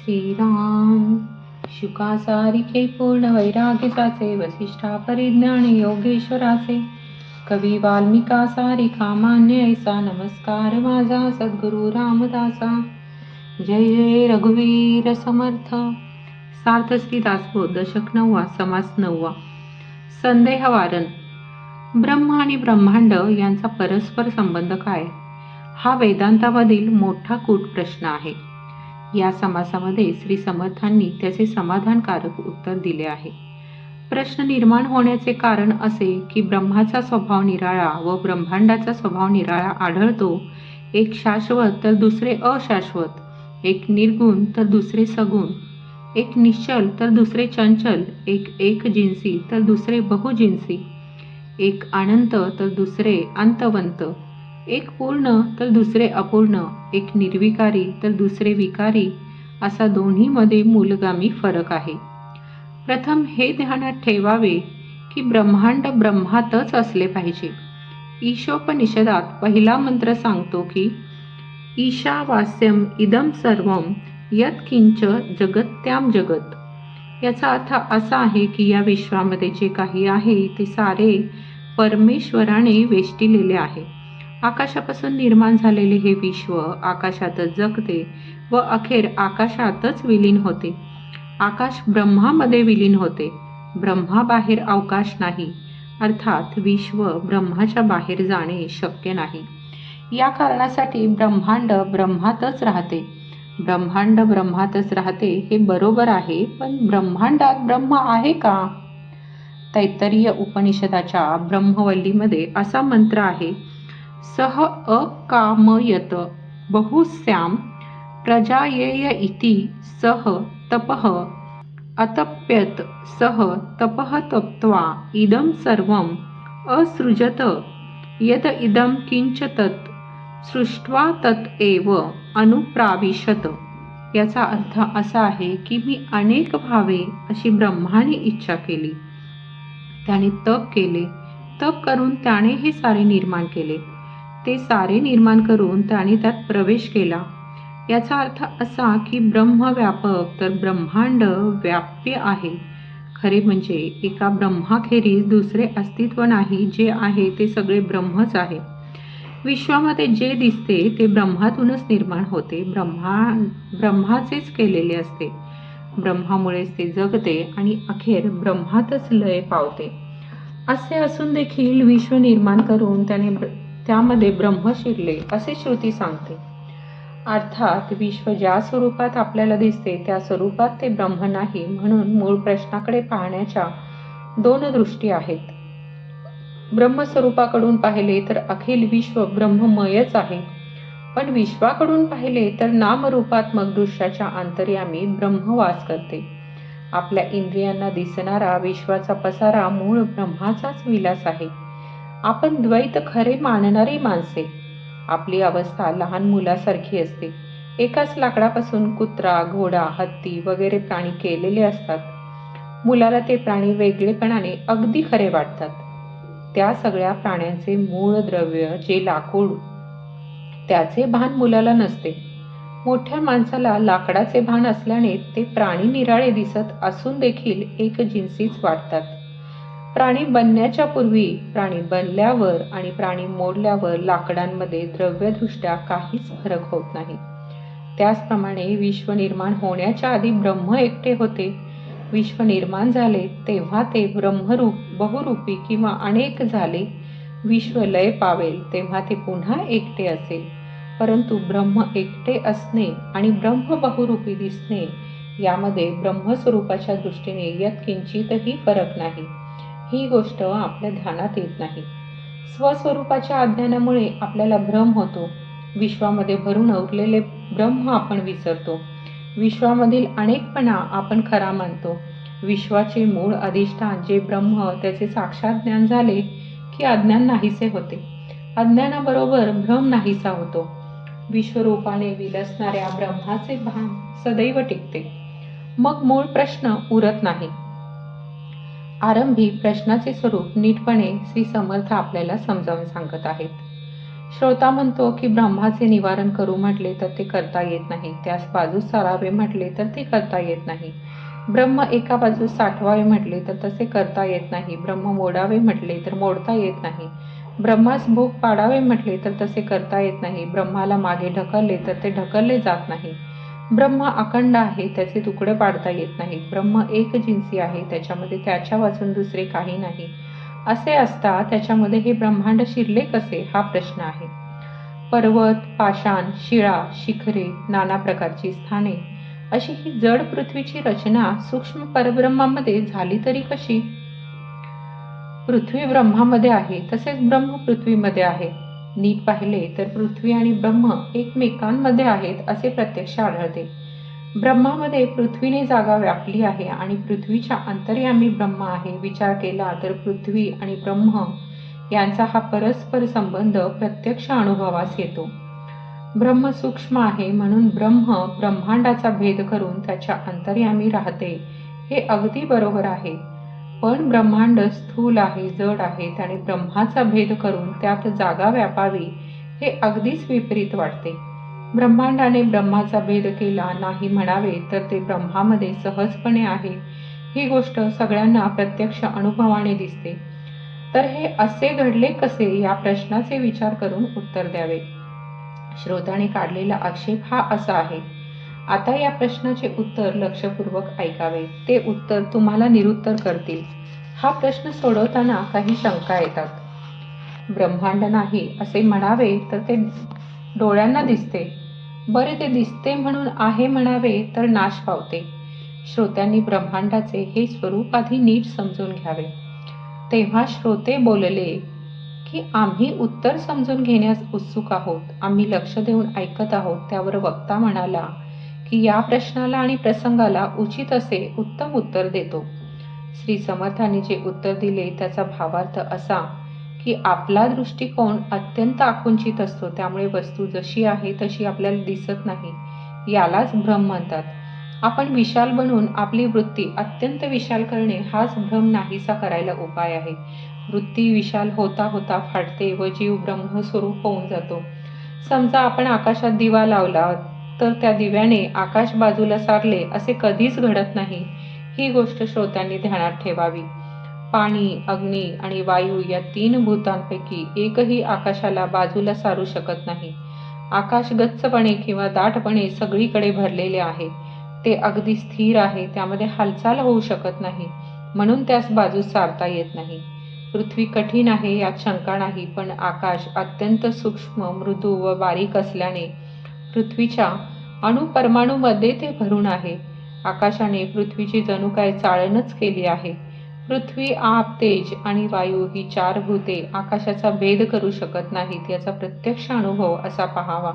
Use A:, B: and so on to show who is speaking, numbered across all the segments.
A: श्रीराम। शुकासारिके पूर्ण वैराग्याचे वसिष्ठा परिज्ञान योगेश्वराचे। कवी वाल्मिका सारिका मान्य ऐसा नमस्कार माझा सद्गुरु रामदासा। जय जय रघुवीर समर्थ। सार्थ दासबोध दशक नववा समास नववा। संदेह वारण। ब्रह्म आणि ब्रह्मांड यांचा परस्पर संबंध काय? हा वेदांतामधील मोठा कूट प्रश्न आहे. या समासामध्ये श्री समर्थांनी त्याचे समाधानकारक उत्तर दिले आहे. प्रश्न निर्माण होण्याचे कारण असे की ब्रह्माचा स्वभाव निराळा व ब्रह्मांडाचा स्वभाव निराळा आढळतो. एक शाश्वत तर दुसरे अशाश्वत एक निर्गुण तर दुसरे सगुण एक निश्चल तर दुसरे चंचल एक एक जिन्सी तर दुसरे बहुजिन्सी एक अनंत तर दुसरे अंतवंत एक पूर्ण तर दुसरे अपूर्ण. एक निर्विकारी तर दुसरे विकारी. असा दोन्हीमध्ये मूलगामी फरक आहे. प्रथम हे ध्यानात ठेवावे की ब्रह्मांड ब्रह्मातच असले पाहिजे. ईशोपनिषदात पहिला मंत्र सांगतो की ईशावास्यम इदम सर्व यत्किंच जगत्याम जगत. याचा अर्थ असा आहे की या विश्वामध्ये जे काही आहे ते सारे परमेश्वराने वेष्टिलेले आहे. आकाशापासून निर्माण झालेले हे विश्व आकाशातच जगते व अखेर आकाशातच विलीन होते. आकाश ब्रह्मामध्ये विलीन होते. ब्रह्माबाहेर अवकाश नाही. अर्थात विश्व ब्रह्माच्या बाहेर जाणे शक्य नाही. या कारणासाठी ब्रह्मांड ब्रह्मातच राहते. ब्रह्मांड ब्रह्मातच राहते हे बरोबर आहे पण ब्रह्मांडात ब्रह्म आहे का? तैतरीय उपनिषदाच्या ब्रह्मवल्लीमध्ये असा मंत्र आहे सह अकामयत। बहुस्याम प्रजायेय इति सह तपः। अतप्यत सह तपः तप्त्वा इदं सर्वं असृजत। यद इदं किंच तत् सृष्ट्वा तत् एव अनुप्राविशत। याचा अर्थ असा आहे की मी अनेक भावे अशी ब्रह्माने इच्छा केली. त्याने तप केले. तप करून त्याने हे सारे निर्माण केले. ते सारे निर्माण करून त्याने त्यात प्रवेश केला. याचा अर्थ असा की ब्रह्म व्यापक तर ब्रह्मांड व्याप्य आहे. खरे म्हणजे एका ब्रह्माखेरीज दुसरे अस्तित्व नाही जे आहे ते सगळे ब्रह्मच आहे. विश्वामध्ये जे दिसते ते ब्रह्मातूनच निर्माण होते. ब्रह्मा ब्रह्माचेच केलेले असते. ब्रह्मामुळेच ते जगते आणि अखेर ब्रह्मातच लय पावते. असे असून देखील विश्व निर्माण करून त्याने त्यामध्ये ब्रह्म शिरले असे श्रुती सांगते. अर्थात विश्व ज्या स्वरूपात आपल्याला दिसते त्या स्वरूपात ते ब्रह्म नाही म्हणून मूळ प्रश्नाकडे पाहण्याच्या दोन दृष्टी आहेत. ब्रह्मस्वरूपाकडून पाहिले तर अखिल विश्व ब्रह्ममयच आहे. पण विश्वाकडून पाहिले तर नामरूपात्मक दृश्याच्या अंतर्यामी ब्रह्म वास करते. आपल्या इंद्रियांना दिसणारा विश्वाचा पसारा मूळ ब्रह्माचाच विलास आहे. आपण द्वैत खरे मानणारी माणसे. आपली अवस्था लहान मुलासारखी असते. एकाच लाकडापासून कुत्रा घोडा हत्ती वगैरे प्राणी केलेले असतात. मुलाला ते प्राणी वेगळेपणाने अगदी खरे वाटतात. त्या सगळ्या प्राण्यांचे मूळ द्रव्य जे लाकूड त्याचे भान मुलाला नसते. मोठ्या माणसाला लाकडाचे भान असल्याने ते प्राणी निराळे दिसत असून देखील एक जिन्सीच वाटतात. प्राणी बनण्याच्या पूर्वी प्राणी बनल्यावर आणि प्राणी मोडल्यावर लाकडांमध्ये द्रव्यदृष्ट्या काहीच फरक होत नाही. त्याचप्रमाणे विश्व निर्माण होण्याच्या आधी ब्रह्म एकटे होते. विश्व निर्माण झाले तेव्हा ते ब्रह्मरूप बहुरूपी किंवा अनेक झाले. विश्व लय पावेल तेव्हा ते पुन्हा एकटे असेल. परंतु ब्रह्म एकटे असणे आणि ब्रह्म बहुरूपी दिसणे यामध्ये ब्रह्मस्वरूपाच्या दृष्टीने यत किंचितही फरक नाही. ही गोष्ट आपल्या ध्यानात येत नाही. स्वस्वरूपाच्या अज्ञानामुळे आपल्याला भ्रम होतो. विश्वामध्ये भरून उरलेले ब्रह्म आपण विसरतो. विश्वामधील अनेकपणा आपण खरा मानतो. विश्वाचे मूळ अधिष्ठान जे ब्रह्म त्याचे साक्षात ज्ञान झाले की अज्ञान नाहीसे होते. अज्ञानाबरोबर भ्रम नाहीसा होतो. विश्वरूपाने विलसणाऱ्या ब्रह्माचे भान सदैव टिकते. मग मूळ प्रश्न उरत नाही. आरंभी प्रश्नाचे स्वरूप नीटपणे श्री समर्थ आपल्याला समजावून सांगत आहेत. श्रोता म्हणतो की ब्रह्माचे निवारण करू म्हटले तर ते करता येत नाही. त्यास बाजूस सारावे म्हटले तर ते करता येत नाही. ब्रह्म एका बाजूस साठवावे म्हटले तर तसे करता येत नाही. ब्रह्म मोडावे म्हटले तर मोडता येत नाही. ब्रह्मास भूक पाडावे म्हटले तर तसे करता येत नाही. ब्रह्माला मागे ढकलले तर ते ढकलले जात नाही. ब्रह्म अखंड आहे त्याचे तुकडे पाडता येत नाहीत ब्रह्म एक जिन्सी आहे त्याच्यामध्ये त्याच्या वाचून दुसरे काही नाही. असे असता त्याच्यामध्ये हे ब्रह्मांड शिरले कसे हा प्रश्न आहे. पर्वत पाषाण शिळा शिखरे नाना प्रकारची स्थाने. अशी ही जड पृथ्वीची रचना सूक्ष्म परब्रह्मामध्ये झाली तरी कशी? पृथ्वी ब्रह्मामध्ये आहे तसेच ब्रह्म पृथ्वीमध्ये आहे. नीट पाहिले तर पृथ्वी आणि ब्रह्म एकमेकांमध्ये आहेत असे प्रत्यक्ष आढळते. ब्रह्मामध्ये पृथ्वीने जागा व्यापली आहे आणि पृथ्वीच्या अंतर्यामी ब्रह्म आहे. विचार केला तर पृथ्वी आणि ब्रह्म यांचा हा परस्पर संबंध प्रत्यक्ष अनुभवास येतो. ब्रह्म सूक्ष्म आहे म्हणून ब्रह्म ब्रह्मांडाचा भेद करून त्याच्या अंतर्यामी राहते. हे अगदी बरोबर आहे. पण ब्रह्मांड स्थूल आहे जड आहे आणि ब्रह्माचा भेद करून त्यात जागा व्यापावी हे अगदीच विपरीत वाटते. ब्रह्मांडाने ब्रह्माचा भेद केला नाही म्हणावे तर ते ब्रह्मामध्ये सहजपणे आहे. ही गोष्ट सगळ्यांना प्रत्यक्ष अनुभवाने दिसते. तर हे असे घडले कसे या प्रश्नाचे विचार करून उत्तर द्यावे. श्रोताने काढलेला आक्षेप हा असा आहे. आता या प्रश्नाचे उत्तर लक्षपूर्वक ऐकावे. ते उत्तर तुम्हाला निरुत्तर करतील. हा प्रश्न सोडवताना काही शंका येतात. ब्रह्मांड नाही असे म्हणावे तर ते डोळ्यांना दिसते. बरे ते दिसते म्हणून आहे म्हणावे तर नाश पावते. श्रोत्यांनी ब्रह्मांडाचे हे स्वरूप आधी नीट समजून घ्यावे. तेव्हा श्रोते बोलले की आम्ही उत्तर समजून घेण्यास उत्सुक आहोत. आम्ही लक्ष देऊन ऐकत आहोत. त्यावर वक्ता म्हणाला की या प्रश्नाला आणि प्रसंगाला उचित असे उत्तम उत्तर देतो. श्री समर्थांनी जे उत्तर दिले त्याचा भावार्थ असा की आपला दृष्टिकोन अत्यंत आकुंचित असतो. त्यामुळे वस्तू जशी आहे तशी आपल्याला दिसत नाही. यालाच भ्रम म्हणतात. आपण विशाल बनून आपली वृत्ती अत्यंत विशाल करणे हाच भ्रम नाहीसा करायला उपाय आहे. वृत्ती विशाल होता होता फाटते व जीव ब्रह्मस्वरूप होऊन जातो. समजा आपण आकाशात दिवा लावला तर त्या दिव्याने आकाश बाजूला सारले असे कधीच घडत नाही. ही गोष्ट श्रोत्यांनी ध्यानात ठेवावी. पाणी अग्नी आणि वायू या तीन भूतांपैकी एकही आकाशाला बाजूला सारू शकत नाही. आकाश गच्चपणे किंवा दाटपणे सगळीकडे भरलेले आहे. ते अगदी स्थिर आहे त्यामध्ये हालचाल होऊ शकत नाही. म्हणून त्यास बाजूस सारता येत नाही. पृथ्वी कठीण आहे यात शंका नाही पण आकाश अत्यंत सूक्ष्म मृदू व बारीक असल्याने पृथ्वीच्या अणुपरमाणूमध्ये ते भरून आहे. आकाशाने पृथ्वीची जणू काय चाळणच केली आहे. पृथ्वी आप तेज आणि वायू ही चार भूते आकाशाचा भेद करू शकत नाहीत याचा प्रत्यक्ष अनुभव असा पहावा.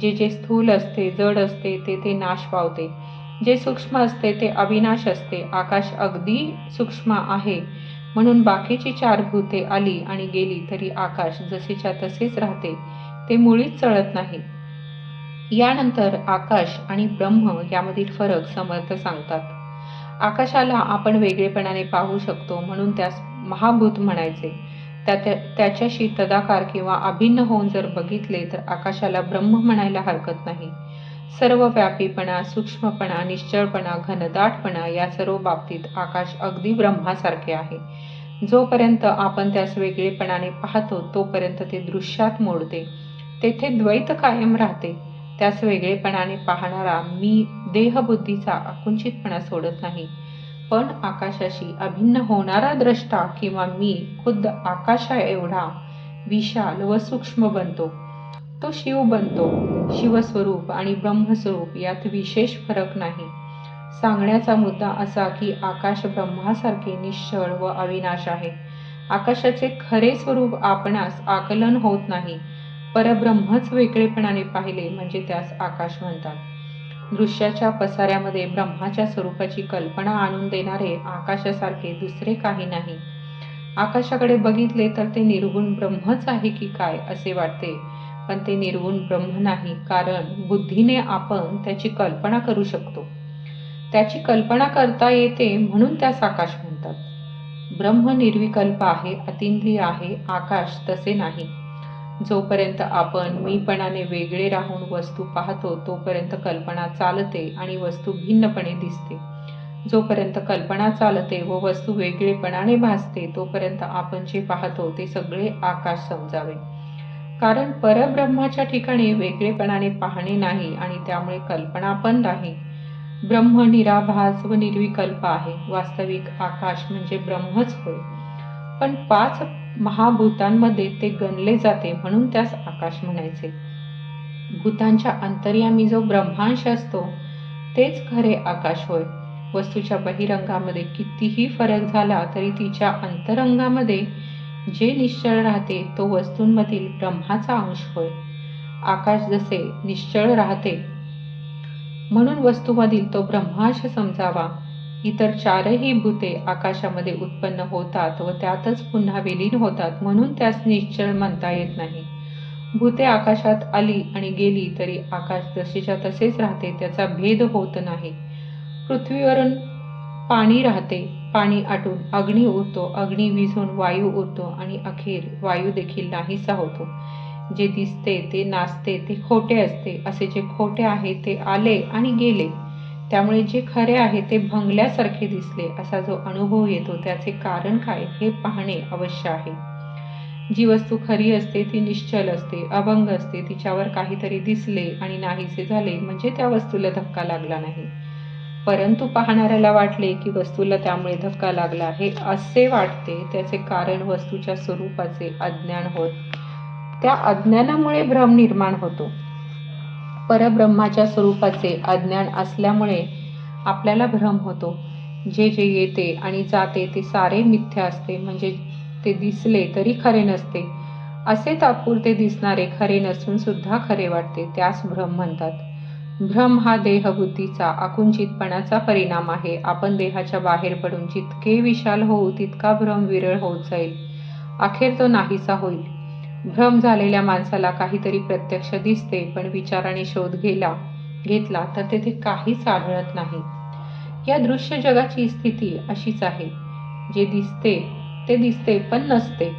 A: जे जे स्थूल असते जड असते ते ते नाश पावते. जे सूक्ष्म असते ते अविनाश असते. आकाश अगदी सूक्ष्म आहे. म्हणून बाकीची चार भूते आली आणि गेली तरी आकाश जसेच्या तसेच राहते. ते मुळीच चळत नाही. यानंतर आकाश आणि ब्रह्म यामधील फरक समर्थ सांगतात. आकाशाला आपण वेगळेपणाने पाहू शकतो म्हणून त्यास महाभूत म्हणायचे. त्या त्याच्याशी तदाकार किंवा अभिन्न होऊन जर बघितले तर आकाशाला ब्रह्म म्हणायला हरकत नाही. सर्व व्यापीपणा सूक्ष्मपणा निश्चळपणा घनदाटपणा या सर्व बाबतीत आकाश अगदी ब्रह्मासारखे आहे. जोपर्यंत आपण त्यास वेगळेपणाने पाहतो तोपर्यंत ते दृश्यात मोडते. तेथे द्वैत कायम राहते. त्यास वेगळेपणाने पाहणारा मी देहबुद्धीचा आकुंचितपणा सोडत नाही. पण आकाशाशी अभिन्न होणारा द्रष्टा किंवा मी खुद्द आकाशा एवढा विशाल व सूक्ष्म बनतो. तो शिव बनतो. शिवस्वरूप आणि ब्रह्मस्वरूप यात विशेष फरक नाही. सांगण्याचा मुद्दा असा की आकाश ब्रह्मासारखे निश्चळ व अविनाश आहे. आकाशाचे खरे स्वरूप आपणास आकलन होत नाही. परब्रह्मच वेगळेपणाने पाहिले म्हणजे त्यास आकाश म्हणतात. दृश्याच्या पसाऱ्यामध्ये ब्रह्माच्या स्वरूपाची कल्पना आणून देणारे आकाशासारखे दुसरे काही नाही. आकाशाकडे बघितले तर ते निर्गुण ब्रह्मच आहे की काय असे वाटते. पण ते निर्गुण ब्रह्म नाही कारण बुद्धीने आपण त्याची कल्पना करू शकतो. त्याची कल्पना करता येते म्हणून त्यास आकाश म्हणतात. ब्रह्म निर्विकल्प आहे अतिंद्रिय आहे आकाश तसे नाही. जोपर्यंत आपण मीपणाने वेगळे राहून वस्तू पाहतो तोपर्यंत कल्पना चालते आणि वस्तू भिन्नपणे दिसते. जोपर्यंत कल्पना चालते व वस्तू वेगळेपणाने भासते तोपर्यंत आपण जे पाहतो ते सगळे आकाश समजावे. कारण परब्रह्माच्या ठिकाणी वेगळेपणाने पाहणे नाही आणि त्यामुळे कल्पना पण नाही. ब्रह्म निराभास व निर्विकल्प आहे. वास्तविक आकाश म्हणजे ब्रह्मच होय. पण पाच महाभूतांमध्ये ते गणले जाते म्हणून त्यास आकाश म्हणायचे. भूतांच्या अंतर्यामी जो ब्रह्मांश असतो तेच खरे आकाश होय. वस्तूच्या बहिरंगामध्ये कितीही फरक झाला तरी तिच्या अंतरंगामध्ये जे निश्चळ राहते तो वस्तूंमधील ब्रह्माचा अंश होय. आकाश जसे निश्चळ राहते म्हणून वस्तूमधील तो ब्रह्मांश समजावा. इतर चारही भूते आकाशामध्ये उत्पन्न होतात व त्यातच पुन्हा विलीन होतात म्हणून त्यास निश्चळ म्हणता येत नाही. भूते आकाशात आली आणि गेली तरी आकाश जसेच्या तसेच राहते त्याचा भेद होत नाही. पृथ्वीवरून पाणी राहते पाणी आटून अग्नी उरतो अग्नी विझून वायू उरतो आणि अखेर वायू देखील नाहीसा होतो. जे दिसते ते नाचते ते खोटे असते. असे जे खोटे आहे ते आले आणि गेले. त्यामुळे जे खरे आहे ते भंगल्यासारखे दिसले असा जो अनुभव येतो त्याचे कारण काय हे पाहणे अवश्य आहे. जी वस्तू खरी असते ती निश्चल असते अभंग असते तिच्यावर काहीतरी दिसले आणि नाहीसे झाले म्हणजे त्या वस्तूला धक्का लागला नाही. परंतु पाहणाऱ्याला वाटले की वस्तूला त्यामुळे धक्का लागला हे असे वाटते त्याचे कारण वस्तूच्या स्वरूपाचे अज्ञान होत. त्या अज्ञानामुळे भ्रम निर्माण होतो. परब्रह्माच्या स्वरूपाचे अज्ञान असल्यामुळे आपल्याला भ्रम होतो. जे जे येते आणि जाते ते सारे मिथ्या असते. म्हणजे ते दिसले तरी खरे नसते. असे तात्पुरते दिसणारे खरे नसून सुद्धा खरे वाटते त्यास भ्रम म्हणतात. भ्रम हा देहबुद्धीचा आकुंचितपणाचा परिणाम आहे. आपण देहाच्या बाहेर पडून जितके विशाल होऊ तितका भ्रम विरळ होत जाईल. अखेर तो नाहीसा होईल. भ्रम झालेल्या माणसाला काहीतरी प्रत्यक्ष दिसते पण विचाराने शोध गेला घेतला तर तेथे काहीच आढळत नाही. या दृश्य जगाची स्थिती अशीच आहे. जे दिसते ते दिसते पण नसते.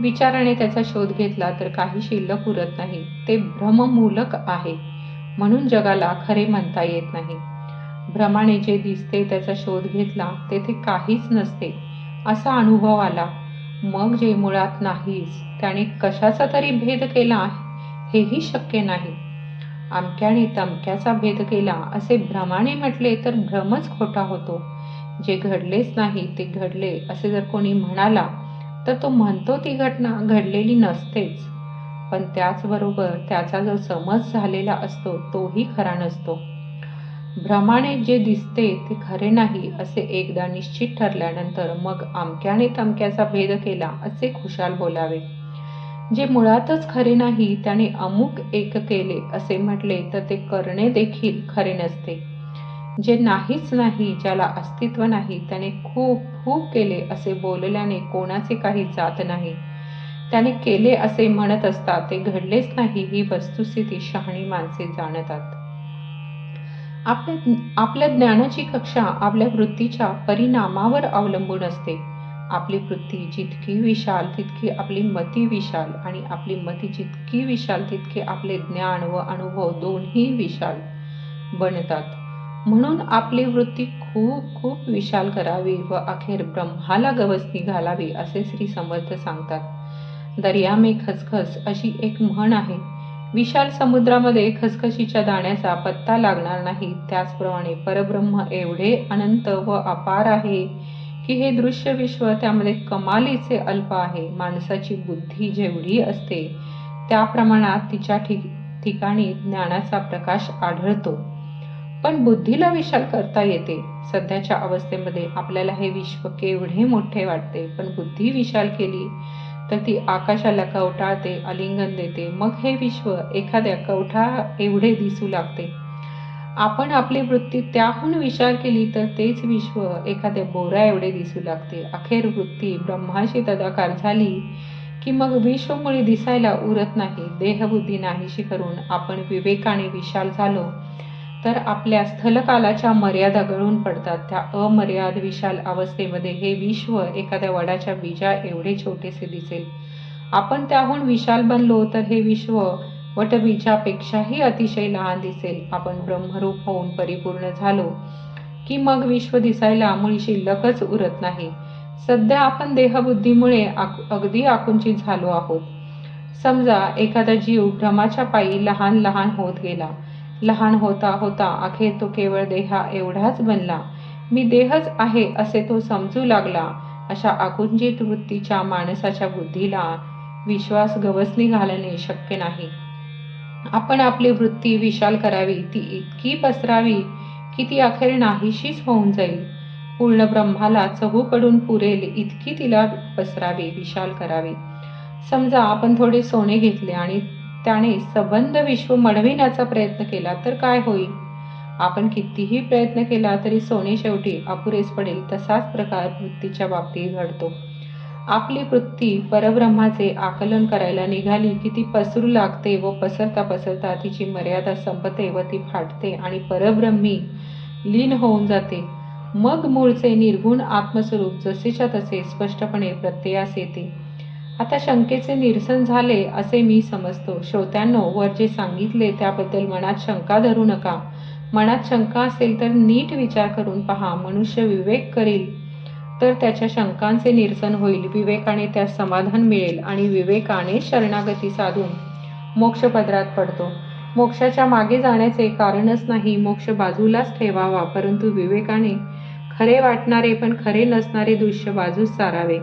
A: विचाराने त्याचा शोध घेतला तर काही शिल्लक उरत नाही. ते भ्रममूलक आहे. म्हणून जगाला खरे म्हणता येत नाही. भ्रमाने जे दिसते त्याचा शोध घेतला तेथे काहीच नसते. असा अनुभव आला. मग जे मुळात नाहीच त्याने कशाचा तरी भेद केला हेही शक्य नाही. आमक्याने तमक्याचा भेद केला असे भ्रमाने म्हटले तर भ्रमच खोटा होतो. जे घडलेच नाही ते घडले असे जर कोणी म्हणाला तर तो म्हणतो ती घटना घडलेली नसतेच. पण त्याचबरोबर त्याचा जो समज झालेला असतो तोही खरा नसतो. भ्रमाने जे दिसते ते खरे नाही असे एकदा निश्चित ठरल्यानंतर मग आमक्याने तमक्याचा भेद केला असे खुशाल बोलावे. जे मुळातच खरे नाही त्याने अमुक एक केले असे म्हटले तर ते करणे देखील खरे नसते. जे नाहीच नाही ज्याला अस्तित्व नाही त्याने खूप खूप केले असे बोलल्याने कोणाचे काही जात नाही. त्याने केले असे म्हणत असता ते घडलेच नाही ही वस्तुस्थिती शहाणी माणसे जाणतात. आपल्या आपल्या ज्ञानाची कक्षा आपल्या वृत्तीच्या परिणामावर अवलंबून असते. आपली वृत्ती जितकी विशाल तितकी आपली मती विशाल आणि आपली मती जितकी विशाल तितके आपले ज्ञान व अनुभव दोन्ही विशाल बनतात. म्हणून आपली वृत्ती खूप खूप विशाल करावी व अखेर ब्रह्माला गवसणी घालावी असे श्री समर्थ सांगतात. दर्या में खसखस अशी एक म्हण आहे. विशाल समुद्रामध्ये खसखशीच्या दाण्याचा पत्ता लागणार नाही. त्याचप्रमाणे परब्रह्म एवढे अनंत व अपार आहे. की हे दृश्य विश्व त्यामध्ये कमालीचे अल्प आहे. माणसाची बुद्धी जेवढी असते त्या प्रमाणात तिच्या ठिक ठिकाणी ज्ञानाचा प्रकाश आढळतो. पण बुद्धीला विशाल करता येते. सध्याच्या अवस्थेमध्ये आपल्याला हे विश्व केवढे मोठे वाटते. पण बुद्धी विशाल केली तर ती आकाशाला कवटाळते आलिंगन देते. मग हे विश्व एखाद्या कवठा एवढे दिसू लागते. आपण आपली वृत्ती त्याहून विचार केली तर तेच विश्व. एखाद्या बोरा एवढे दिसू लागते. अखेर वृत्ती ब्रह्माशी तदाकार झाली की मग विश्वमुळे दिसायला उरत नाही. देहबुद्धी नाहीशी करून आपण विवेकाने विशाल झालो तर आपल्या स्थलकालाच्या मर्यादा गळून पडतात. त्या अमर्याद विशाल अवस्थेमध्ये हे विश्व एखाद्या वडाच्या बीजा एवढे छोटेसे दिसेल. आपण त्याहून विशाल बनलो तर हे विश्व वटबीजापेक्षाही अतिशय लहान दिसेल. आपण ब्रह्मरूप होऊन परिपूर्ण झालो की मग विश्व दिसायला मुळी शिल्लकच उरत नाही. सध्या आपण देहबुद्धीमुळे आक- अगदी आकुंचित झालो आहोत. समजा एखादा जीव भ्रमाच्या पायी लहान लहान होत गेला. लहान होता होता अखेर तो केवळ देहा एवढाच बनला. मी देहच आहे असे तो समजू लागला. अशा आकुंचित वृत्तीच्या माणसाच्या बुद्धीला विश्वास गवसणी घालणे शक्य नाही. आपण आपली वृत्ती विशाल करावी ती इतकी पसरावी की ती अखेर नाहीशीच होऊन जाईल. पूर्ण ब्रह्माला चहूकडून पुरेल इतकी तिला पसरावी विशाल करावी. समजा आपण थोडे सोने घेतले आणि त्याने सबंध विश्व मढविण्याचा प्रयत्न केला तर काय होईल? आपण कितीही प्रयत्न केला तरी सोने शेवटी अपुरेच पडेल तसाच प्रकार वृत्तीच्या बाबतीत घडतो. आपली वृत्ती परब्रह्माचे आकलन करायला निघाली की ती पसरू लागते व पसरता पसरता तिची मर्यादा संपते व ती फाटते आणि परब्रह्मी लीन होऊन जाते. मग मूळचे निर्गुण आत्मस्वरूप जसेच्या तसे स्पष्टपणे प्रत्ययास येते. आता शंकेचे निरसन झाले असे मी समजतो. श्रोत्यांनो वर जे सांगितले त्याबद्दल मनात शंका धरू नका. मनात शंका असेल तर नीट विचार करून पहा. मनुष्य विवेक करील. तर त्याच्या शंकांचे निरसन होईल विवेकाने त्यास समाधान मिळेल आणि विवेकाने शरणागती साधून मोक्षपदरात पडतो. मोक्षाच्या मागे जाण्याचे कारणच नाही मोक्ष बाजूलाच ठेवावा परंतु विवेकाने खरे वाटणारे पण खरे नसणारे दृश्य बाजूस सारावे.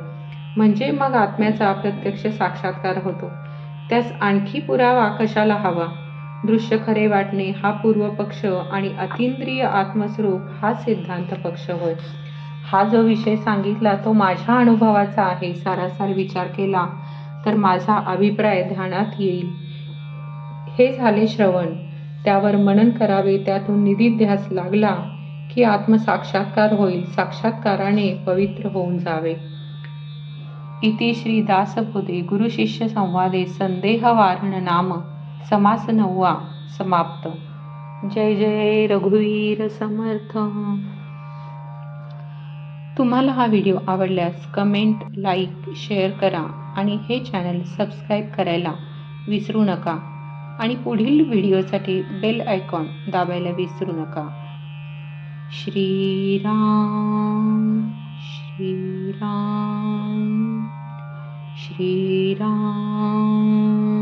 A: म्हणजे मग आत्म्याचा प्रत्यक्ष साक्षात्कार होतो. त्यास आणखी पुरावा कशाला हवा? दृश्य खरे वाटणे हा पूर्व पक्ष आणि अतिंद्रिय आत्मस्वरूप हा सिद्धांत पक्ष होय. हा जो विषय सांगितला तो माझ्या अनुभवाचा आहे. सारासार विचार केला तर माझा अभिप्राय ध्यानात येईल. हे झाले श्रवण. त्यावर मनन करावे त्यातून निधिध्यास लागला की आत्मसाक्षात्कार होईल. साक्षात्काराने पवित्र होऊन जावे. इति श्री दासबोधे गुरुशिष्य संवादे संदेहवारण नाम समास नववा समाप्त. जय जय रघुवीर समर्थ. तुम्हाला हा व्हिडिओ आवडल्यास कमेंट लाईक शेअर करा आणि हे चॅनल सबस्क्राईब करायला विसरू नका. आणि पुढील व्हिडिओसाठी बेल आयकॉन दाबायला विसरू नका. श्रीराम श्रीराम श्रीराम.